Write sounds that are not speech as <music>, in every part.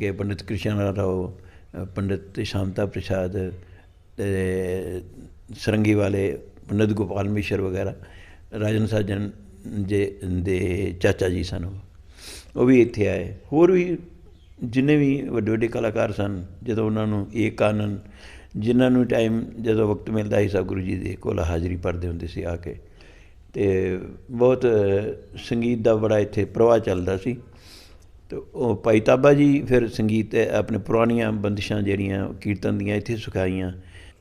ਕਿ ਪੰਡਿਤ ਕ੍ਰਿਸ਼ਨ ਰਾਓ ਪੰਡਿਤ ਸ਼ਾਂਤਾ ਪ੍ਰਸਾਦ, ਤੇ ਸਰੰਗੀ ਵਾਲੇ ਪੰਡਿਤ ਗੋਪਾਲ ਮਿਸ਼ਰ ਵਗੈਰਾ, ਰਾਜਨ ਸਾਜਨ ਜੇ ਦੇ ਚਾਚਾ ਜੀ ਸਨ ਉਹ। ਵੀ ਇੱਥੇ ਆਏ। ਹੋਰ ਵੀ ਜਿੰਨੇ ਵੀ ਵੱਡੇ ਵੱਡੇ ਕਲਾਕਾਰ ਸਨ, ਜਦੋਂ ਉਹਨਾਂ ਨੂੰ ਏਕ ਆਨੰਦ ਜਿਨ੍ਹਾਂ ਨੂੰ ਟਾਈਮ ਜਦੋਂ ਵਕਤ ਮਿਲਦਾ ਸੀ ਸਭ ਗੁਰੂ ਜੀ ਦੇ ਕੋਲ ਹਾਜ਼ਰੀ ਭਰਦੇ ਹੁੰਦੇ ਸੀ ਆ ਕੇ। ਤੇ ਬਹੁਤ ਸੰਗੀਤ ਦਾ ਬੜਾ ਇੱਥੇ ਪ੍ਰਵਾਹ ਚੱਲਦਾ ਸੀ। ਤੇ ਉਹ ਭਾਈ ਤਾਬਾ ਜੀ ਫਿਰ ਸੰਗੀਤ ਆਪਣੇ ਪੁਰਾਣੀਆਂ ਬੰਦਿਸ਼ਾਂ ਜਿਹੜੀਆਂ ਕੀਰਤਨ ਦੀਆਂ ਇੱਥੇ ਸਿਖਾਈਆਂ।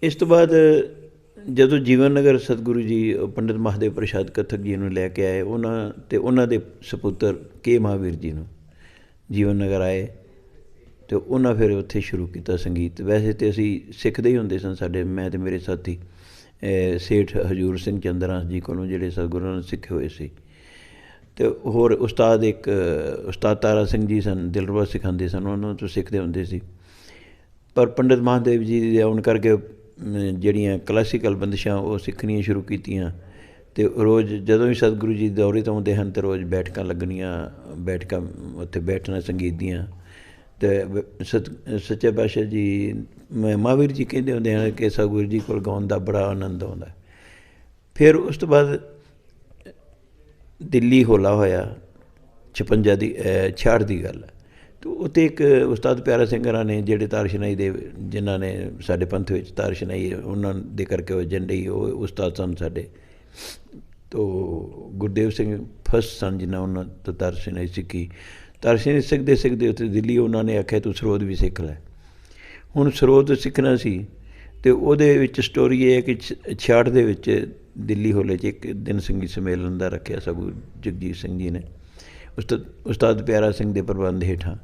ਇਸ ਤੋਂ ਬਾਅਦ ਜਦੋਂ ਜੀਵਨ ਨਗਰ ਸਤਿਗੁਰੂ ਜੀ ਪੰਡਿਤ ਮਹਾਦੇਵ ਪ੍ਰਸਾਦ ਕਥਕ ਜੀ ਨੂੰ ਲੈ ਕੇ ਆਏ, ਉਹਨਾਂ ਤੇ ਉਹਨਾਂ ਦੇ ਸੁਪੁੱਤਰ ਕੇ ਮਹਾਵੀਰ ਜੀ ਨੂੰ ਜੀਵਨ ਨਗਰ ਆਏ ਤੇ ਉਹਨਾਂ ਫਿਰ ਉੱਥੇ ਸ਼ੁਰੂ ਕੀਤਾ ਸੰਗੀਤ। ਵੈਸੇ ਤੇ ਅਸੀਂ ਸਿੱਖਦੇ ਹੀ ਹੁੰਦੇ ਸਨ ਸਾਡੇ, ਮੈਂ ਤੇ ਮੇਰੇ ਸਾਥੀ ਸੇਠ ਹਜੂਰ ਸਿੰਘ ਚੰਦਰਾਂ ਜੀ ਕੋਲੋਂ ਜਿਹੜੇ ਸਤਿਗੁਰਾਂ ਨੇ ਸਿੱਖੇ ਹੋਏ ਸੀ। ਤੇ ਹੋਰ ਉਸਤਾਦ ਇੱਕ, ਉਸਤਾਦ ਤਾਰਾ ਸਿੰਘ ਜੀ ਸਨ ਦਿਲਰਬਾ ਸਿਖਾਉਂਦੇ ਸਨ, ਉਹਨਾਂ ਤੋਂ ਸਿੱਖਦੇ ਹੁੰਦੇ ਸੀ। ਪਰ ਪੰਡਿਤ ਮਹਾਦੇਵ ਜੀ ਦੇ ਆਉਣ ਕਰਕੇ ਜਿਹੜੀਆਂ ਕਲਾਸੀਕਲ ਬੰਦਿਸ਼ਾਂ ਉਹ ਸਿੱਖਣੀਆਂ ਸ਼ੁਰੂ ਕੀਤੀਆਂ। ਤੇ ਰੋਜ਼ ਜਦੋਂ ਵੀ ਸਤਿਗੁਰੂ ਜੀ ਦੌਰੇ ਤੋਂ ਆਉਂਦੇ ਹਨ, ਤੇ ਰੋਜ਼ ਬੈਠਕਾਂ ਲੱਗਣੀਆਂ, ਬੈਠਕਾਂ ਉੱਥੇ ਬੈਠਣਾ ਸੰਗੀਤ ਦੀਆਂ। ਤੇ ਸਤ, ਸੱਚੇ ਪਾਤਸ਼ਾਹ ਜੀ, ਮ- ਮਹਾਵੀਰ ਜੀ ਕਹਿੰਦੇ ਹੁੰਦੇ ਹਨ ਕਿ ਸਤਿਗੁਰੂ ਜੀ ਕੋਲ ਗਾਉਣ ਦਾ ਬੜਾ ਆਨੰਦ ਆਉਂਦਾ। ਫਿਰ ਉਸ ਤੋਂ ਬਾਅਦ ਦਿੱਲੀ ਹੋਲਾ ਹੋਇਆ 56 ਦੀ ਅਹ, 66 ਦੀ ਗੱਲ ਹੈ। ਤੇ ਉੱਥੇ ਇੱਕ ਉਸਤਾਦ ਪਿਆਰਾ ਸਿੰਘ ਹਰਾਂ ਨੇ ਜਿਹੜੇ ਤਾਰਸ਼ਨਾਈ ਦੇ ਜਿਨ੍ਹਾਂ ਨੇ ਸਾਡੇ ਪੰਥ ਵਿੱਚ ਤਾਰਸ਼ਨਾਈ ਉਹਨਾਂ ਦੇ ਕਰਕੇ ਉਹ ਏਜੰਡੇ ਉਹ ਉਸਤਾਦ ਸਨ ਸਾਡੇ। ਤੋ ਗੁਰਦੇਵ ਸਿੰਘ ਫਸਟ ਸਨ ਜਿਨ੍ਹਾਂ ਉਹਨਾਂ ਤੋਂ ਤਾਰਸ਼ਨਾਈ ਸਿੱਖੀ। ਤਾਰਸ਼ਨਾਈ ਸਿੱਖਦੇ ਸਿੱਖਦੇ ਉੱਥੇ ਦਿੱਲੀ ਉਹਨਾਂ ਨੇ ਆਖਿਆ ਤੂੰ ਸਰੋਦ ਵੀ ਸਿੱਖ ਲੈ। ਹੁਣ ਸਰੋਤ ਸਿੱਖਣਾ ਸੀ ਤੇ ਉਹਦੇ ਵਿੱਚ ਸਟੋਰੀ ਇਹ ਹੈ ਕਿ 66 ਦੇ ਵਿੱਚ ਦਿੱਲੀ ਹੋਲੇ 'ਚ ਇੱਕ ਦਿਨ ਸੰਗੀਤ ਸੰਮੇਲਨ ਦਾ ਰੱਖਿਆ ਸਗੂ ਜਗਜੀਤ ਸਿੰਘ ਜੀ ਨੇ। ਉਸਤਾਦ ਉਸਤਾਦ ਪਿਆਰਾ ਸਿੰਘ ਦੇ ਪ੍ਰਬੰਧ ਹੇਠਾਂ।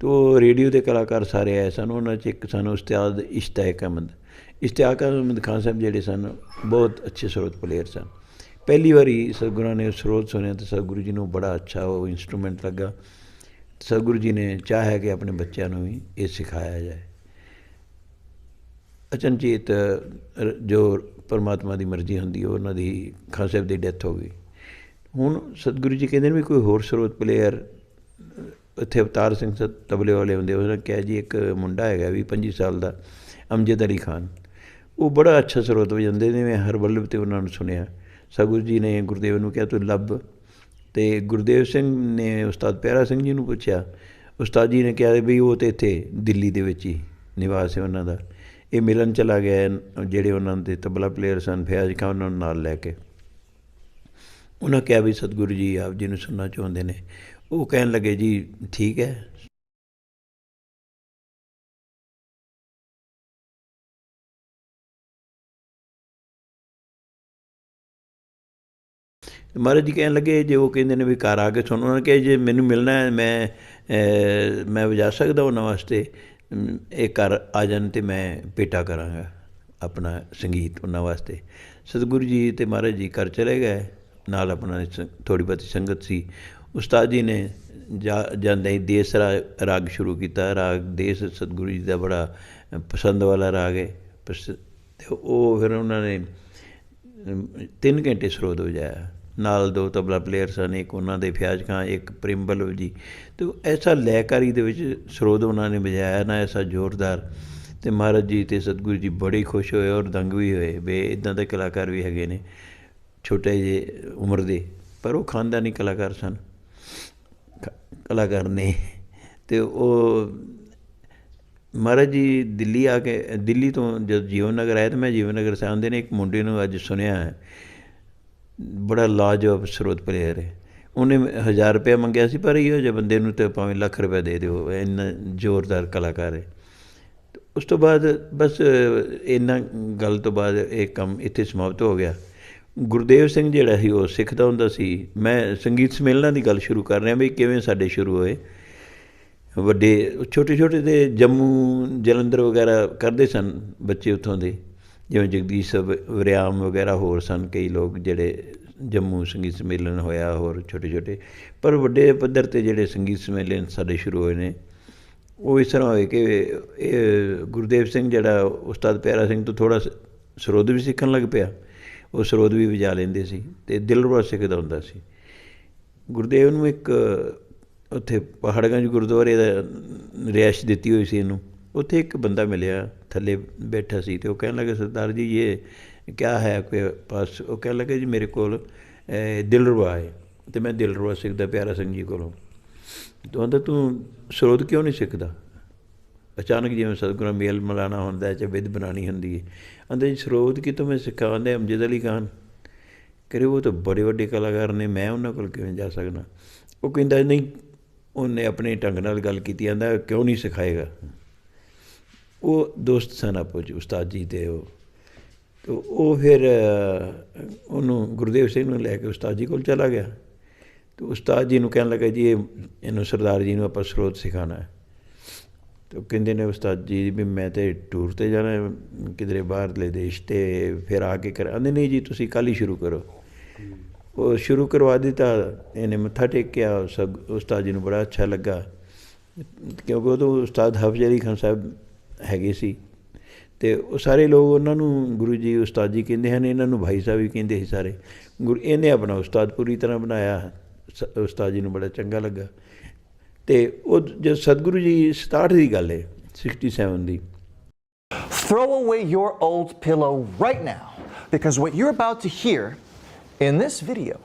ਤੇ ਉਹ ਰੇਡੀਓ ਦੇ ਕਲਾਕਾਰ ਸਾਰੇ ਆਏ ਸਨ, ਉਹਨਾਂ 'ਚ ਇੱਕ ਸਨ ਉਸਤਾਦ ਇਸ਼ਤਾਕ ਅਹਿਮਦ ਇਸ਼ਤਾਕ ਅਹਿਮਦ ਖਾਨ ਸਾਹਿਬ ਜਿਹੜੇ ਸਨ, ਬਹੁਤ ਅੱਛੇ ਸਰੋਤ ਪਲੇਅਰ ਸਨ। ਪਹਿਲੀ ਵਾਰੀ ਸਤਿਗੁਰਾਂ ਨੇ ਸਰੋਤ ਸੁਣਿਆ ਤੇ ਸਤਿਗੁਰੂ ਜੀ ਨੂੰ ਬੜਾ ਅੱਛਾ ਉਹ ਇਨਸਟਰੂਮੈਂਟ ਲੱਗਾ। ਸਤਿਗੁਰੂ ਜੀ ਨੇ ਚਾਹਿਆ ਕਿ ਆਪਣੇ ਬੱਚਿਆਂ ਨੂੰ ਵੀ ਇਹ ਸਿਖਾਇਆ ਜਾਏ। ਅਚਨਚੇਤ ਰ- ਜੋ ਪਰਮਾਤਮਾ ਦੀ ਮਰਜ਼ੀ ਹੁੰਦੀ ਹੈ, ਉਹਨਾਂ ਦੀ ਖਾਨ ਸਾਹਿਬ ਦੀ ਡੈਥ ਹੋ ਗਈ। ਹੁਣ ਸਤਿਗੁਰੂ ਜੀ ਕਹਿੰਦੇ ਨੇ ਵੀ ਕੋਈ ਹੋਰ ਸਰੋਤ ਪਲੇਅਰ ਇੱਥੇ ਅਵਤਾਰ ਸਿੰਘ ਸਤ ਤਬਲੇ ਵਾਲੇ ਹੁੰਦੇ, ਉਹਨਾਂ ਨੇ ਕਿਹਾ ਜੀ ਇੱਕ ਮੁੰਡਾ ਹੈਗਾ ਵੀ 25 ਸਾਲ ਦਾ, ਅਮਜਦ ਅਲੀ ਖਾਨ। ਉਹ ਬੜਾ ਅੱਛਾ ਸਰੋਤ ਵਜਾਉਂਦੇ ਨੇ, ਮੈਂ ਹਰ ਵੱਲਭ ਤੇ ਉਹਨਾਂ ਨੂੰ ਸੁਣਿਆ। ਸਤਿਗੁਰੂ ਜੀ ਨੇ ਗੁਰਦੇਵ ਨੂੰ ਕਿਹਾ, ਤੂੰ ਲੱਭ। ਤੇ ਗੁਰਦੇਵ ਸਿੰਘ ਨੇ ਉਸਤਾਦ ਪਿਆਰਾ ਸਿੰਘ ਜੀ ਨੂੰ ਪੁੱਛਿਆ। ਉਸਤਾਦ ਜੀ ਨੇ ਕਿਹਾ ਵੀ ਉਹ ਤੇ ਇੱਥੇ ਦਿੱਲੀ ਦੇ ਵਿੱਚ ਹੀ ਨਿਵਾਸ ਹੈ ਉਹਨਾਂ ਦਾ। ਇਹ ਮਿਲਨ ਚਲਾ ਗਿਆ ਜਿਹੜੇ ਉਹਨਾਂ ਦੇ ਤਬਲਾ ਪਲੇਅਰ ਸਨ, ਫਿਆਜ਼ ਖਾਨ ਉਹਨਾਂ ਨੂੰ ਨਾਲ ਲੈ ਕੇ। ਉਹਨਾਂ ਕਿਹਾ ਵੀ ਸਤਿਗੁਰੂ ਜੀ, ਆਪ ਜੀ ਨੂੰ ਸੁਣਨਾ ਚਾਹੁੰਦੇ ਨੇ। ਉਹ ਕਹਿਣ ਲੱਗੇ, ਜੀ, ਠੀਕ ਹੈ। ਮਹਾਰਾਜ ਜੀ ਕਹਿਣ ਲੱਗੇ, ਜੇ ਉਹ ਕਹਿੰਦੇ ਨੇ ਵੀ ਘਰ ਆ ਕੇ ਸੁਣ, ਉਹਨਾਂ ਨੇ ਕਿਹਾ, ਜੇ ਮੈਨੂੰ ਮਿਲਣਾ ਹੈ, ਮੈਂ ਮੈਂ ਵਜਾ ਸਕਦਾ ਉਹਨਾਂ ਵਾਸਤੇ। ਇਹ ਘਰ ਆ ਜਾਣ ਤੇ ਮੈਂ ਭੇਟਾ ਕਰਾਂਗਾ ਆਪਣਾ ਸੰਗੀਤ ਉਹਨਾਂ ਵਾਸਤੇ। ਸਤਿਗੁਰੂ ਜੀ ਤੇ ਮਹਾਰਾਜ ਜੀ ਘਰ ਚਲੇ ਗਏ। ਨਾਲ ਆਪਣਾ ਥੋੜੀ ਬਹੁਤੀ ਸੰਗਤ ਸੀ। ਉਸਤਾਦ ਜੀ ਨੇ ਜਾ- ਜਾਂਦੇ ਹੀ ਦੇਸ ਰਾਗ ਸ਼ੁਰੂ ਕੀਤਾ। ਰਾਗ ਦੇਸ ਸਤਿਗੁਰੂ ਜੀ ਦਾ ਬੜਾ ਪਸੰਦ ਵਾਲਾ ਰਾਗ ਹੈ ਪਸ- ਤੇ ਉਹ ਫਿਰ ਉਹਨਾਂ ਨੇ ਅਮ, ਤਿੰਨ ਘੰਟੇ ਸਰੋਤ ਵਜਾਇਆ। ਨਾਲ ਦੋ ਤਬਲਾ ਪਲੇਅਰ ਸਨ, ਇੱਕ ਉਹਨਾਂ ਦੇ ਫਿਆਜ਼ ਖਾਂ ਇੱਕ ਪ੍ਰਿੰਬਲ ਜੀ। ਤੇ ਉਹ ਐਸਾ ਲੈਕਾਰੀ ਦੇ ਵਿੱਚ ਸਰੋਦ ਉਹਨਾਂ ਨੇ ਵਜਾਇਆ ਨਾ, ਐਸਾ ਜ਼ੋਰਦਾਰ। ਤੇ ਮਹਾਰਾਜ ਜੀ ਤੇ ਸਤਿਗੁਰੂ ਜੀ ਬੜੇ ਖੁਸ਼ ਹੋਏ ਔਰ ਦੰਗ ਵੀ ਹੋਏ ਵੇ ਇਦਾਂ ਦੇ ਕਲਾਕਾਰ ਵੀ ਹੈਗੇ ਨੇ, ਛੋਟੇ ਜਿਹੇ ਉਮਰ ਦੇ, ਪਰ ਉਹ ਖਾਨਦਾਨੀ ਕਲਾਕਾਰ ਸਨ। ਕਲਾਕਾਰ ਨੇ। ਤੇ ਉਹ ਮਹਾਰਾਜ ਜੀ ਦਿੱਲੀ ਆ ਕੇ, ਦਿੱਲੀ ਤੋਂ ਜਦ ਜੀਵਨ ਨਗਰ ਆਏ ਤਾਂ ਮੈਂ ਜੀਵਨ ਨਗਰ ਸਾਹਿਬ ਦੇ ਨੇ ਇੱਕ ਮੁੰਡੇ ਨੂੰ ਅੱਜ ਸੁਣਿਆ ਹੈ। ਬੜਾ ਲਾਜਵਾਬ ਸਰੋਤ ਪਲੇਅਰ ਹੈ ਉਹਨੇ 1000 ਰੁਪਏ ਮੰਗਿਆ ਸੀ, ਪਰ ਇਹੋ ਜਿਹੇ ਬੰਦੇ ਨੂੰ ਤੇ ਭਾਵੇਂ ਲੱਖ ਰੁਪਏ ਦੇ ਦਿਓ, ਇੰਨਾ ਜ਼ੋਰਦਾਰ ਕਲਾਕਾਰ ਹੈ। ਉਸ ਤੋਂ ਬਾਅਦ ਬਸ ਇੰਨਾ ਗੱਲ ਤੋਂ ਬਾਅਦ ਇਹ ਕੰਮ ਇੱਥੇ ਸਮਾਪਤ ਹੋ ਗਿਆ। ਗੁਰਦੇਵ ਸਿੰਘ ਜਿਹੜਾ ਸੀ, ਉਹ ਸਿੱਖਦਾ ਹੁੰਦਾ ਸੀ। ਮੈਂ ਸੰਗੀਤ ਸਮੇਲਨਾਂ ਦੀ ਗੱਲ ਸ਼ੁਰੂ ਕਰ ਰਿਹਾ ਵੀ ਕਿਵੇਂ ਸਾਡੇ ਸ਼ੁਰੂ ਹੋਏ। ਵੱਡੇ ਛੋਟੇ ਛੋਟੇ ਦੇ ਜੰਮੂ ਜਲੰਧਰ ਵਗੈਰਾ ਕਰਦੇ ਸਨ ਬੱਚੇ ਉੱਥੋਂ ਦੇ। ਜਿਵੇਂ ਜਗਦੀਸ਼ ਸਭ ਵਰਿਆਮ ਵਗੈਰਾ ਹੋਰ ਸਨ, ਕਈ ਲੋਕ ਜਿਹੜੇ ਜੰਮੂ ਸੰਗੀਤ ਸੰਮੇਲਨ ਹੋਇਆ, ਹੋਰ ਛੋਟੇ ਛੋਟੇ, ਪਰ ਵੱਡੇ ਪੱਧਰ ਤੇ ਜਿਹੜੇ ਸੰਗੀਤ ਸੰਮੇਲਨ ਸਾਡੇ ਸ਼ੁਰੂ ਹੋਏ ਨੇ, ਉਹ ਇਸ ਤਰ੍ਹਾਂ ਹੋਏ ਕਿ ਇਹ ਗੁਰਦੇਵ ਸਿੰਘ ਜਿਹੜਾ ਉਸਤਾਦ ਪਿਆਰਾ ਸਿੰਘ ਤੋਂ ਥੋੜਾ ਸਰੋਦ ਵੀ ਸਿੱਖਣ ਲੱਗ ਪਿਆ, ਉਹ ਸਰੋਦ ਵੀ ਵਜਾ ਲੈਂਦੇ ਸੀ ਤੇ ਦਿਲਰਬਾ ਸਿੱਖਦਾ ਹੁੰਦਾ ਸੀ। ਗੁਰਦੇਵ ਨੂੰ ਇੱਕ ਉੱਥੇ ਪਹਾੜਗੰਜ ਗੁਰਦੁਆਰੇ ਦਾ ਰਿਹਾਇਸ਼ ਦਿੱਤੀ ਹੋਈ ਸੀ ਇਹਨੂੰ, ਉੱਥੇ ਇੱਕ ਬੰਦਾ ਮਿਲਿਆ ਥੱਲੇ ਬੈਠਾ ਸੀ ਤੇ ਉਹ ਕਹਿਣ ਲੱਗਾ ਸਰਦਾਰ ਜੀ ਇਹ ਕਿਆ ਹੈ ਕੋਈ ਪਾਸ ਉਹ ਕਹਿਣ ਲੱਗਾ ਜੀ ਮੇਰੇ ਕੋਲ ਅਹ, ਦਿਲਰਬਾ ਹੈ ਤੇ ਮੈਂ ਦਿਲਰਬਾ ਸਿੱਖਦਾ ਪਿਆਰਾ ਸਿੰਘ ਜੀ ਕੋਲੋਂ। ਤੂੰ ਆਂਦਾ ਤੂੰ ਸਰੋਤ ਕਿਉਂ ਨਹੀਂ ਸਿੱਖਦਾ? ਅਚਾਨਕ ਜਿਵੇਂ ਸਤਿਗੁਰਾਂ ਮੇਲ ਮਲਾਣਾ ਹੁੰਦਾ ਹੈ ਜਾਂ ਵਿਧ ਬਣਾਣੀ ਹੁੰਦੀ ਹੈ। ਆਂਦੇ ਜੀ ਸਰੋਤ ਕੀ ਤੋਂ ਮੈਂ ਸਿੱਖਾਂ? ਆਂਦੇ ਅਮਜਦ ਅਲੀ ਖਾਨ। ਕਰੇ ਉਹ ਤਾਂ ਬੜੇ ਵੱਡੇ ਕਲਾਕਾਰ ਨੇ ਮੈਂ ਉਹਨਾਂ ਕੋਲ ਕਿਵੇਂ ਜਾ ਸਕਦਾ? ਉਹ ਕਹਿੰਦਾ ਨਹੀਂ ਉਹਨੇ ਆਪਣੇ ਢੰਗ ਨਾਲ ਗੱਲ ਕੀਤੀ ਜਾਂਦਾ ਕਿਉਂ ਨਹੀਂ ਸਿਖਾਏਗਾ? ਉਹ ਦੋਸਤ ਸਨ ਆਪੋ ਜੀ, ਉਸਤਾਦ ਜੀ ਦੇ ਉਹ। ਤੇ ਉਹ ਫਿਰ ਉਹਨੂੰ ਗੁਰਦੇਵ ਸਿੰਘ ਨੂੰ ਲੈ ਕੇ ਉਸਤਾਦ ਜੀ ਕੋਲ ਚਲਾ ਗਿਆ। ਤੇ ਉਸਤਾਦ ਜੀ ਨੂੰ ਕਹਿਣ ਲੱਗਾ, ਜੀ ਇਹਨੂੰ ਸਰਦਾਰ ਜੀ ਨੂੰ ਆਪਾਂ ਸਰੋਤ ਸਿਖਾਣਾ ਹੈ। ਤੇ ਉਹ ਕਹਿੰਦੇ ਨੇ ਉਸਤਾਦ ਜੀ ਵੀ ਮੈਂ ਤੇ ਟੂਰ ਤੇ ਜਾਣਾ ਕਿਧਰੇ ਬਾਹਰਲੇ ਦੇਸ਼ ਤੇ ਫਿਰ ਆ ਕੇ ਕਰ। ਨਹੀਂ ਜੀ, ਤੁਸੀਂ ਕੱਲ੍ਹ ਹੀ ਸ਼ੁਰੂ ਕਰੋ। ਉਹ ਸ਼ੁਰੂ ਕਰਵਾ ਦਿੱਤਾ, ਇਹਨੇ ਮੱਥਾ ਟੇਕਿਆ, ਸਭ ਉਸਤਾਦ ਜੀ ਨੂੰ ਬੜਾ ਅੱਛਾ ਲੱਗਾ। ਕਿਉਂਕਿ ਉਹ ਤੋਂ ਉਸਤਾਦ ਹਾਫਿਜ਼ ਅਲੀ ਖਾਨ ਸਾਹਿਬ ਹੈਗੇ ਸੀ ਤੇ ਉਹ ਸਾਰੇ ਲੋਕ ਉਹਨਾਂ ਨੂੰ ਗੁਰੂ ਜੀ ਉਸਤਾਦ ਜੀ ਕਹਿੰਦੇ ਹਨ ਇਹਨਾਂ ਨੂੰ ਭਾਈ ਸਾਹਿਬ ਵੀ ਕਹਿੰਦੇ ਸੀ ਸਾਰੇ ਗੁਰੂ ਇਹਨੇ ਆਪਣਾ ਉਸਤਾਦ ਪੂਰੀ ਤਰ੍ਹਾਂ ਬਣਾਇਆ ਸ- ਉਸਤਾਦ ਜੀ ਨੂੰ ਬੜਾ ਚੰਗਾ ਲੱਗਾ ਤੇ ਉਹ ਜਦ ਸਤਿਗੁਰੂ ਜੀ 67 ਦੀ ਗੱਲ ਹੈ 67 ਦੀ Throw away your old pillow right now because what you're about to hear in this video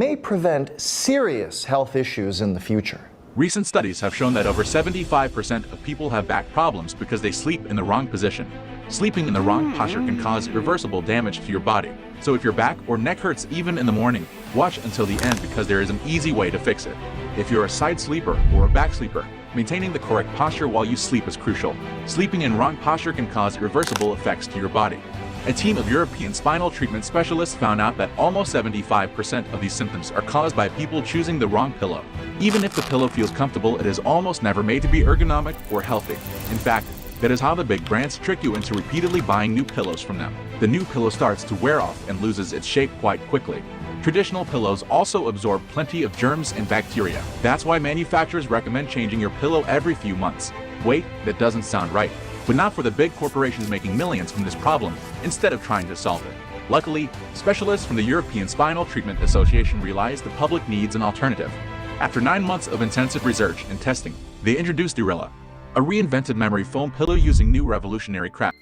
may prevent serious health issues in the future. Recent studies have shown that over 75% of people have back problems because they sleep in the wrong position. Sleeping in the wrong hmm. posture can cause irreversible damage to your body. So if your back or neck hurts even in the morning, watch until the end because there is an easy way to fix it. If you're a side sleeper or a back sleeper, maintaining the correct posture while you sleep is crucial. Sleeping in wrong posture can cause irreversible effects to your body. A team of European spinal treatment specialists found out that almost 75% of these symptoms are caused by people choosing the wrong pillow. Even if the pillow feels comfortable, it is almost never made to be ergonomic or healthy. In fact, that is how the big brands trick you into repeatedly buying new pillows from them. The new pillow starts to wear off and loses its shape quite quickly. Traditional pillows also absorb plenty of germs and bacteria. That's why manufacturers recommend changing your pillow every few months. Wait, that doesn't sound right. But not for the big corporations making millions from this problem instead of trying to solve it. Luckily, specialists from the European Spinal Treatment Association realized the public needs an alternative. After nine months of intensive research and testing, they introduced Durilla, a reinvented memory foam pillow using new revolutionary craft.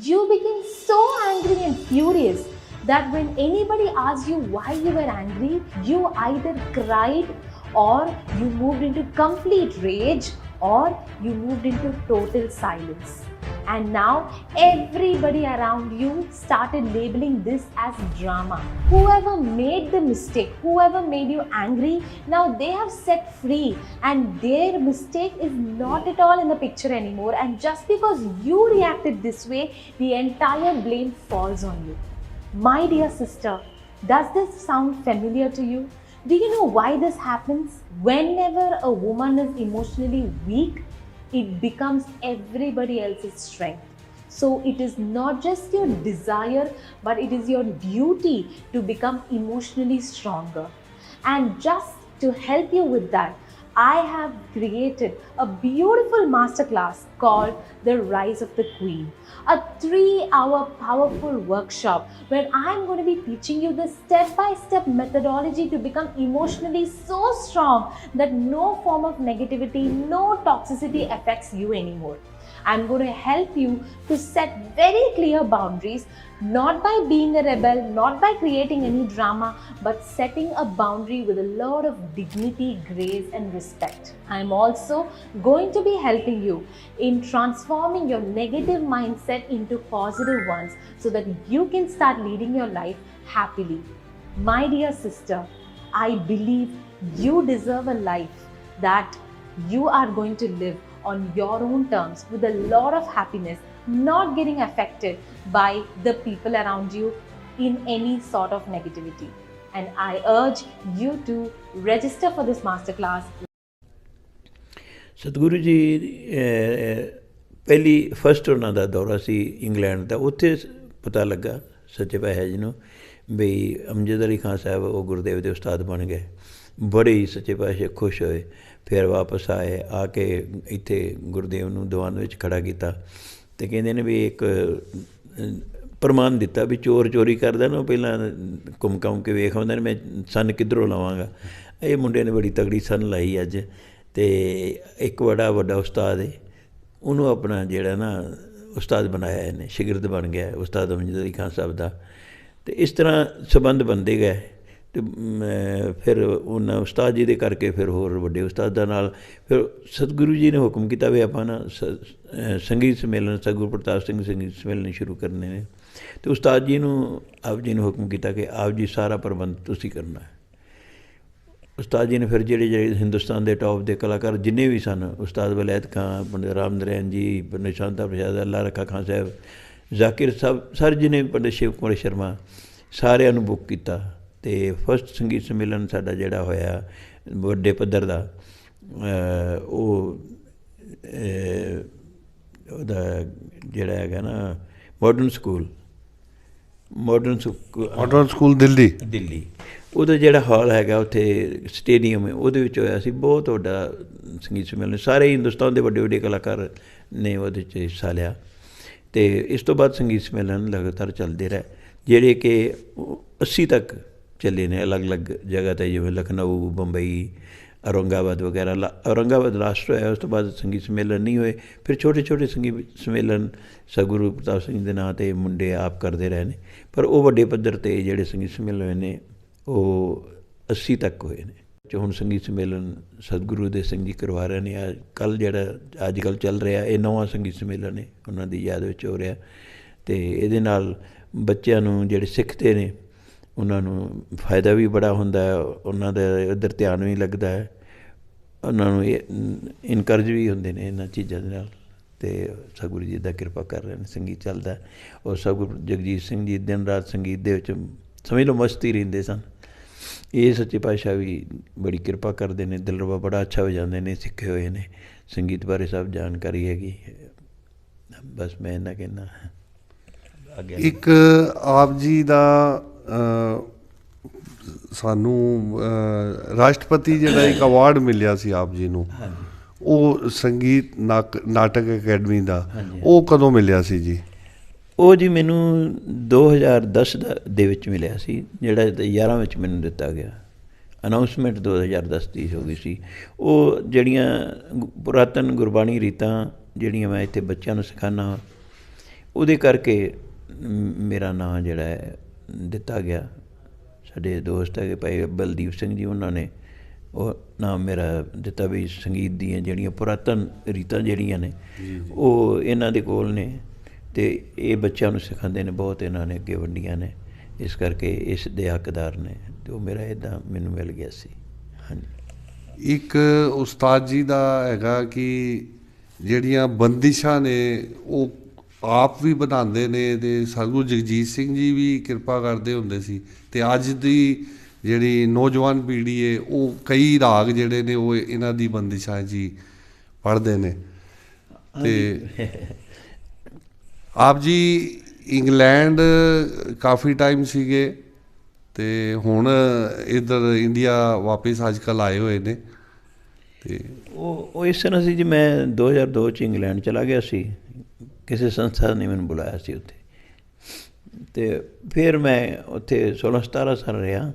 You became so angry and furious that when anybody asked you why you were angry, you either cried or you moved into complete rage or you moved into total silence. And now everybody around you started labeling this as drama. Whoever made the mistake, whoever made you angry, now they have set free and their mistake is not at all in the picture anymore. And just because you reacted this way, the entire blame falls on you. My dear sister, does this sound familiar to you? Do you know why this happens? Whenever a woman is emotionally weak, it becomes everybody else's strength. So it is not just your desire, but it is your duty to become emotionally stronger. And just to help you with that, I have created a beautiful masterclass called The Rise of the Queen, a three hour powerful workshop where I'm going to be teaching you the step by step methodology to become emotionally so strong that no form of negativity, no toxicity affects you anymore. I'm going to help you to set very clear boundaries, not by being a rebel, not by creating any drama, but setting a boundary with a lot of dignity, grace, and respect. I'm also going to be helping you in transforming your negative mindset into positive ones so that you can start leading your life happily. My dear sister, I believe you deserve a life that you are going to live on your own terms with a lot of happiness, not getting affected by the people around you in any sort of negativity. And I urge you to register for this masterclass Satguru ji ਅਹ, ਪਹਿਲੀ first ਉਹਨਾਂ ਦਾ ਦੌਰਾ ਸੀ England ਦਾ ਉੱਥੇ ਪਤਾ ਲੱਗਾ ਸੱਚੇ ਪਾਤਸ਼ਾਹ ਜੀ ਨੂੰ ਵੀ ਅਮਜਦ ਅਲੀ ਖਾਨ ਸਾਹਿਬ ਉਹ ਗੁਰਦੇਵ ਦੇ ਉਸਤਾਦ ਬਣ ਗਏ ਬੜੇ ਹੀ ਸੱਚੇ ਪਾਤਸ਼ਾਹ ਖੁਸ਼ ਹੋਏ, ਫਿਰ ਵਾਪਸ ਆਏ, ਆ ਕੇ ਇੱਥੇ ਗੁਰਦੇਵ ਨੂੰ ਦੀਵਾਨ ਵਿੱਚ ਖੜਾ ਕੀਤਾ ਤੇ ਕਹਿੰਦੇ ਨੇ ਵੀ ਇੱਕ ਪ੍ਰਮਾਣ ਦਿੱਤਾ ਵੀ ਚੋਰ ਚੋਰੀ ਕਰਦਾ ਨਾ, ਉਹ ਪਹਿਲਾਂ ਘੁੰਮ ਘੁੰਮ ਕੇ ਵੇਖ ਆਉਂਦਾ ਨੇ, ਮੈਂ ਸੰਨ ਕਿੱਧਰੋਂ ਲਾਵਾਂਗਾ। ਇਹ ਮੁੰਡੇ ਨੇ ਬੜੀ ਤਗੜੀ ਸੰਨ ਲਾਈ ਅੱਜ ਤੇ ਇੱਕ ਬੜਾ ਵੱਡਾ ਉਸਤਾਦ ਹੈ ਉਹਨੂੰ ਆਪਣਾ ਜਿਹੜਾ ਨਾ ਉਸਤਾਦ ਬਣਾਇਆ ਇਹਨੇ, ਸ਼ਾਗਿਰਦ ਬਣ ਗਿਆ ਉਸਤਾਦ ਅਮਜਦ ਅਲੀ ਖਾਨ ਸਾਹਿਬ ਦਾ। ਤੇ ਇਸ ਤਰ੍ਹਾਂ ਸੰਬੰਧ ਬਣਦੇ ਗਏ। ਅਤੇ ਮੈਂ ਫਿਰ ਉਹਨਾਂ ਉਸਤਾਦ ਜੀ ਦੇ ਕਰਕੇ ਫਿਰ ਹੋਰ ਵੱਡੇ ਉਸਤਾਦਾਂ ਨਾਲ ਫਿਰ ਸਤਿਗੁਰੂ ਜੀ ਨੇ ਹੁਕਮ ਕੀਤਾ ਵੀ ਆਪਾਂ ਨਾ ਸ- ਸੰਗੀਤ ਸੰਮੇਲਨ ਸਤਿਗੁਰੂ ਪ੍ਰਤਾਪ ਸਿੰਘ ਸੰਗੀਤ ਸੰਮੇਲਨ ਸ਼ੁਰੂ ਕਰਨੇ ਨੇ। ਤੇ ਉਸਤਾਦ ਜੀ ਨੂੰ, ਆਪ ਜੀ ਨੇ ਹੁਕਮ ਕੀਤਾ ਕਿ ਆਪ ਜੀ ਸਾਰਾ ਪ੍ਰਬੰਧ ਤੁਸੀਂ ਕਰਨਾ ਹੈ। ਉਸਤਾਦ ਜੀ ਨੇ ਫਿਰ ਜਿਹੜੇ ਜਿਹੜੇ ਹਿੰਦੁਸਤਾਨ ਦੇ ਟੌਪ ਦੇ ਕਲਾਕਾਰ ਜਿੰਨੇ ਵੀ ਸਨ, ਉਸਤਾਦ ਵਲੈਤ ਖਾਨ, ਪੰਡਿਤ ਰਾਮ ਨਰੈਣ ਜੀ, ਪੰਡਿਤ ਸ਼ਾਂਤਾ ਪ੍ਰਸਾਦ, ਅੱਲਾ ਰੱਖਾ ਖਾਨ ਸਾਹਿਬ, ਜ਼ਾਕਿਰ ਸਾਹਿਬ ਸਾਰੇ ਜਿਹਨੇ ਪੰਡਿਤ ਸ਼ਿਵ ਕੁਮਾਰ ਸ਼ਰਮਾ, ਸਾਰਿਆਂ ਨੂੰ ਬੁੱਕ ਕੀਤਾ। ਤੇ ਫਸਟ ਸੰਗੀਤ ਸੰਮੇਲਨ ਸਾਡਾ ਜਿਹੜਾ ਹੋਇਆ ਵੱਡੇ ਪੱਧਰ ਦਾ ਉਹ ਉਹਦਾ ਜਿਹੜਾ ਹੈਗਾ ਨਾ modern school modern school modern school Delhi. Delhi. ਉਹਦਾ ਜਿਹੜਾ ਹਾਲ ਹੈਗਾ ਉੱਥੇ ਸਟੇਡੀਅਮ ਹੈ ਉਹਦੇ ਵਿੱਚ ਹੋਇਆ ਸੀ ਬਹੁਤ ਵੱਡਾ ਸੰਗੀਤ ਸੰਮੇਲਨ। ਸਾਰੇ ਹਿੰਦੁਸਤਾਨ ਦੇ ਵੱਡੇ ਵੱਡੇ ਕਲਾਕਾਰ ਨੇ ਉਹਦੇ 'ਚ ਹਿੱਸਾ ਲਿਆ। ਤੇ ਇਸ ਤੋਂ ਬਾਅਦ ਸੰਗੀਤ ਸੰਮੇਲਨ ਲਗਾਤਾਰ ਚੱਲਦੇ ਰਹੇ ਜਿਹੜੇ ਕਿ ਉਹ 80 ਤੱਕ ਚੱਲੇ ਨੇ ਅਲੱਗ-ਅਲੱਗ ਜਗ੍ਹਾ ਤੇ, ਜਿਵੇਂ ਲਖਨਊ, ਬੰਬਈ, ਔਰੰਗਾਬਾਦ ਵਗੈਰਾ, ਲਾ- ਔਰੰਗਾਬਾਦ ਲਾਸਟ ਹੋਇਆ, ਉਸ ਤੋਂ ਬਾਅਦ ਸੰਗੀਤ ਸੰਮੇਲਨ ਨਹੀਂ ਹੋਏ, ਫਿਰ ਛੋਟੇ ਛੋਟੇ ਸੰਗੀਤ ਸੰਮੇਲਨ ਸਤਿਗੁਰੂ ਪ੍ਰਤਾਪ ਸਿੰਘ ਦੇ ਨਾਂ ਤੇ ਮੁੰਡੇ ਆਪ ਕਰਦੇ ਰਹੇ ਨੇ, ਪਰ ਉਹ ਵੱਡੇ ਪੱਧਰ ਤੇ ਜਿਹੜੇ ਸੰਗੀਤ ਸੰਮੇਲਨ ਹੋਏ ਨੇ, ਉਹ 80 ਤੱਕ ਹੋਏ ਨੇ। ਜੋ ਹੁਣ ਸੰਗੀਤ ਸੰਮੇਲਨ ਸਤਿਗੁਰੂ ਦੇ ਸਿੰਘ ਜੀ ਕਰਵਾ ਰਹੇ ਨੇ ਕੱਲ ਜਿਹੜਾ ਅੱਜ ਕੱਲ ਚੱਲ ਰਿਹਾ, ਇਹ ਨਵਾਂ ਸੰਗੀਤ ਸੰਮੇਲਨ ਹੈ, ਉਹਨਾਂ ਦੀ ਯਾਦ ਵਿੱਚ ਹੋ ਰਿਹਾ। ਤੇ ਇਹਦੇ ਨਾਲ ਬੱਚਿਆਂ ਨੂੰ ਜਿਹੜੇ ਸਿੱਖਦੇ ਨੇ ਉਹਨਾਂ ਨੂੰ ਫਾਇਦਾ ਵੀ ਬੜਾ ਹੁੰਦਾ ਹੈ, ਉਹਨਾਂ ਦਾ ਇੱਧਰ ਧਿਆਨ ਵੀ ਲੱਗਦਾ ਹੈ। ਉਹਨਾਂ ਨੂੰ ਇਨਕਰਜ ਵੀ ਹੁੰਦੇ ਨੇ ਇਹਨਾਂ ਚੀਜ਼ਾਂ ਦੇ ਨਾਲ। ਤੇ ਸਤਿਗੁਰੂ ਜੀ ਦਾ ਕਿਰਪਾ ਕਰ ਰਹੇ ਨੇ, ਸੰਗੀਤ ਚੱਲਦਾ ਔਰ ਸਤਿਗੁਰੂ ਜਗਜੀਤ ਸਿੰਘ ਜੀ ਦਿਨ ਰਾਤ ਸੰਗੀਤ ਦੇ ਵਿੱਚ ਸਮਝ ਲਓ ਮਸਤੀ ਰਹਿੰਦੇ ਸਨ। ਇਹ ਸੱਚੇ ਪਾਤਸ਼ਾਹ ਵੀ ਬੜੀ ਕਿਰਪਾ ਕਰਦੇ ਨੇ ਦਿਲਰਬਾ ਬੜਾ ਅੱਛਾ ਹੋ ਜਾਂਦੇ ਨੇ, ਸਿੱਖੇ ਹੋਏ ਨੇ। ਸੰਗੀਤ ਬਾਰੇ ਸਭ ਜਾਣਕਾਰੀ ਹੈਗੀ। ਬਸ ਮੈਂ ਇਹਨਾਂ ਕਹਿਣਾ। ਇੱਕ ਆਪ ਜੀ ਦਾ ਸਾਨੂੰ ਰਾਸ਼ਟਰਪਤੀ ਜਿਹੜਾ ਇੱਕ ਅਵਾਰਡ ਮਿਲਿਆ ਸੀ ਆਪ ਜੀ ਨੂੰ ਉਹ ਸੰਗੀਤ ਨਾਟਕ ਅਕੈਡਮੀ ਦਾ ਉਹ ਕਦੋਂ ਮਿਲਿਆ ਸੀ ਜੀ? ਉਹ ਜੀ ਮੈਨੂੰ 2010 ਦਾ ਵਿੱਚ ਮਿਲਿਆ ਸੀ ਜਿਹੜਾ 11 ਵਿੱਚ ਮੈਨੂੰ ਦਿੱਤਾ ਗਿਆ। ਅਨਾਉਂਸਮੈਂਟ 2010 ਦੀ ਹੋ ਗਈ ਸੀ। ਉਹ ਜਿਹੜੀਆਂ ਪੁਰਾਤਨ ਗੁਰਬਾਣੀ ਰੀਤਾਂ ਜਿਹੜੀਆਂ ਮੈਂ ਇੱਥੇ ਬੱਚਿਆਂ ਨੂੰ ਸਿਖਾਉਣਾ ਉਹਦੇ ਕਰਕੇ ਮੇਰਾ ਨਾਂ ਜਿਹੜਾ ਹੈ ਦਿੱਤਾ ਗਿਆ। ਸਾਡੇ ਦੋਸਤ ਹੈਗੇ ਭਾਈ ਬਲਦੀਪ ਸਿੰਘ ਜੀ ਉਹਨਾਂ ਨੇ ਉਹ ਨਾਮ ਮੇਰਾ ਦਿੱਤਾ ਵੀ ਸੰਗੀਤ ਦੀਆਂ ਜਿਹੜੀਆਂ ਪੁਰਾਤਨ ਰੀਤਾਂ ਜਿਹੜੀਆਂ ਨੇ ਉਹ ਇਹਨਾਂ ਦੇ ਕੋਲ ਨੇ ਤੇ ਇਹ ਬੱਚਿਆਂ ਨੂੰ ਸਿਖਾਉਂਦੇ ਨੇ ਬਹੁਤ ਇਹਨਾਂ ਨੇ ਅੱਗੇ ਵੰਡੀਆਂ ਨੇ। ਇਸ ਕਰਕੇ ਇਸ ਦੇ ਹੱਕਦਾਰ ਨੇ ਤੇ ਉਹ ਮੇਰਾ ਇਦਾਂ ਮੈਨੂੰ ਮਿਲ ਗਿਆ ਸੀ। ਹਾਂਜੀ। ਇੱਕ ਉਸਤਾਦ ਜੀ ਦਾ ਹੈਗਾ ਕਿ ਜਿਹੜੀਆਂ ਬੰਦਿਸ਼ਾਂ ਨੇ ਉਹ ਆਪ ਵੀ ਬਣਾਉਂਦੇ ਨੇ ਤੇ ਸਤਿਗੁਰੂ ਜਗਜੀਤ ਸਿੰਘ ਜੀ ਵੀ ਕਿਰਪਾ ਕਰਦੇ ਹੁੰਦੇ ਸੀ ਤੇ ਅੱਜ ਦੀ ਜਿਹੜੀ ਨੌਜਵਾਨ ਪੀੜ੍ਹੀ ਏ ਉਹ ਕਈ ਰਾਗ ਜਿਹੜੇ ਨੇ ਉਹ ਇਹਨਾਂ ਦੀ ਬੰਦਿਸ਼ਾਂ ਜੀ ਪੜ੍ਹਦੇ ਨੇ। ਤੇ <laughs> ਆਪ ਜੀ ਇੰਗਲੈਂਡ ਕਾਫੀ ਟਾਈਮ ਸੀਗੇ ਤੇ ਹੁਣ ਇਧਰ ਇੰਡੀਆ ਵਾਪਸ ਅੱਜ ਕੱਲ ਆਏ ਹੋਏ ਨੇ ਤੇ ਉਹ ਉਹ ਇਸ ਤਰ੍ਹਾਂ ਸੀ ਜੀ ਮੈਂ 2002 ਚ ਇੰਗਲੈਂਡ ਚਲਾ ਗਿਆ ਸੀ ਕਿਸੇ ਸੰਸਥਾ ਨੇ ਮੈਨੂੰ ਬੁਲਾਇਆ ਸੀ ਉੱਥੇ। ਤੇ ਫਿਰ ਮੈਂ ਉੱਥੇ 16 17 ਸਾਲ ਰਿਹਾ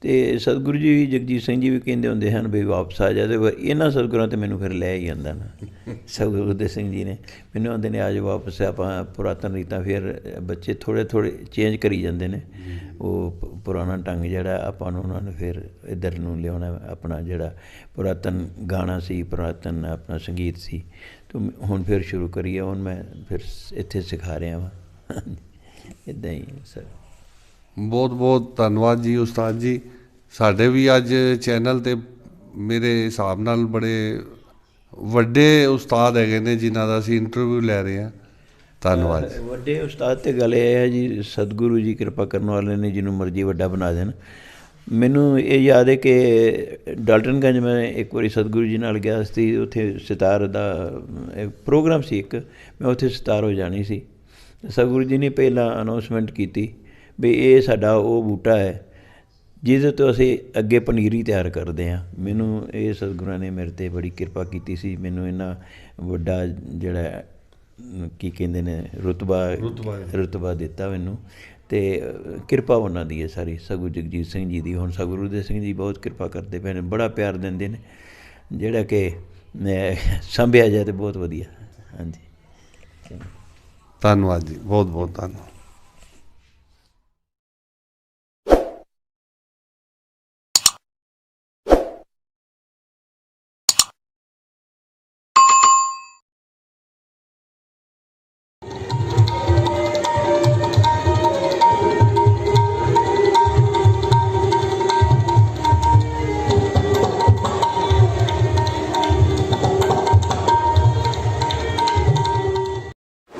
ਤੇ ਸਤਿਗੁਰੂ ਜੀ ਵੀ ਜਗਜੀਤ ਸਿੰਘ ਜੀ ਵੀ ਕਹਿੰਦੇ ਹੁੰਦੇ ਹਨ ਵੀ ਵਾਪਸ ਆ ਜਾ। ਤੇ ਇਹਨਾਂ ਸਤਿਗੁਰਾਂ ਤੇ ਮੈਨੂੰ ਫਿਰ ਲੈ ਹੀ ਜਾਂਦਾ ਨਾ। <laughs> ਸਤਿਗੁਰੂ ਦੇ ਸਿੰਘ ਜੀ ਨੇ ਮੈਨੂੰ ਆਉਂਦੇ ਨੇ ਅੱਜ ਵਾਪਸ ਆਪਾਂ ਪੁਰਾਤਨ ਰੀਤਾਂ ਫਿਰ ਬੱਚੇ ਥੋੜੇ ਥੋੜੇ ਚੇਂਜ ਕਰੀ ਜਾਂਦੇ ਨੇ। ਉਹ ਪੁਰਾਣਾ ਢੰਗ ਜਿਹੜਾ ਆਪਾਂ ਨੂੰ ਉਹਨਾਂ ਨੂੰ ਫਿਰ ਇੱਧਰ ਨੂੰ ਲਿਆਉਣਾ ਆਪਣਾ ਜਿਹੜਾ ਪੁਰਾਤਨ ਗਾਣਾ ਸੀ ਪੁਰਾਤਨ ਆਪਣਾ ਸੰਗੀਤ ਸੀ। ਤੇ ਹੁਣ ਫਿਰ ਸ਼ੁਰੂ ਕਰੀਏ ਹੁਣ ਮੈਂ ਫਿਰ ਇੱਥੇ ਸਿਖਾ ਰਿਹਾ ਵਾਂ। ਇਦਾਂ ਹੀ ਸਰ। ਬਹੁਤ ਬਹੁਤ ਧੰਨਵਾਦ ਜੀ ਉਸਤਾਦ ਜੀ। ਸਾਡੇ ਵੀ ਅੱਜ ਚੈਨਲ ਤੇ ਮੇਰੇ ਹਿਸਾਬ ਨਾਲ ਬੜੇ ਵੱਡੇ ਉਸਤਾਦ ਹੈਗੇ ਨੇ ਜਿਨ੍ਹਾਂ ਦਾ ਅਸੀਂ ਇੰਟਰਵਿਊ ਲੈ ਰਹੇ ਹਾਂ। ਧੰਨਵਾਦ ਵੱਡੇ ਉਸਤਾਦ ਤੇ ਗੱਲ ਇਹ ਹੈ ਜੀ ਸਤਿਗੁਰੂ ਜੀ ਕਿਰਪਾ ਕਰਨ ਵਾਲੇ ਨੇ ਜਿਹਨੂੰ ਮਰਜ਼ੀ ਵੱਡਾ ਬਣਾ ਦੇਣ। ਮੈਨੂੰ ਇਹ ਯਾਦ ਹੈ ਕਿ ਡਾਲਟਨਗੰਜ ਮੈਂ ਇੱਕ ਵਾਰੀ ਸਤਿਗੁਰੂ ਜੀ ਨਾਲ ਗਿਆ ਸੀ ਉੱਥੇ ਸਿਤਾਰ ਦਾ ਇੱਕ ਪ੍ਰੋਗਰਾਮ ਸੀ ਇੱਕ ਮੈਂ ਉੱਥੇ ਸਿਤਾਰ ਹੋ ਜਾਣੀ ਸੀ। ਸਤਿਗੁਰੂ ਜੀ ਨੇ ਪਹਿਲਾਂ ਅਨਾਉਂਸਮੈਂਟ ਕੀਤੀ ਵੀ ਇਹ ਸਾਡਾ ਉਹ ਬੂਟਾ ਹੈ ਜਿਹਦੇ ਤੋਂ ਅਸੀਂ ਅੱਗੇ ਪਨੀਰੀ ਤਿਆਰ ਕਰਦੇ ਹਾਂ। ਮੈਨੂੰ ਇਹ ਸਤਿਗੁਰਾਂ ਨੇ ਮੇਰੇ ਤੇ ਬੜੀ ਕਿਰਪਾ ਕੀਤੀ ਸੀ ਮੈਨੂੰ ਇਹਨਾਂ ਵੱਡਾ ਜਿਹੜਾ ਕੀ ਕਹਿੰਦੇ ਨੇ ਰੁਤਬਾ। ਰੁਤਬਾ ਦਿੱਤਾ ਮੈਨੂੰ। ਤੇ ਕਿਰਪਾ ਉਹਨਾਂ ਦੀ ਹੈ ਸਾਰੀ। ਸਗੂ ਜਗਜੀਤ ਸਿੰਘ ਜੀ ਦੀ। ਹੁਣ ਸਗੂ ਗੁਰੂਦੇਵ ਸਿੰਘ ਜੀ ਬਹੁਤ ਕਿਰਪਾ ਕਰਦੇ ਪਏ ਨੇ ਬੜਾ ਪਿਆਰ ਦਿੰਦੇ ਨੇ। ਜਿਹੜਾ ਕਿ ਅ, ਸੰਭਿਆ ਜਾਏ ਤੇ ਬਹੁਤ ਵਧੀਆ। ਹਾਂਜੀ। ਧੰਨਵਾਦ ਜੀ। ਬਹੁਤ ਬਹੁਤ ਧੰਨਵਾਦ।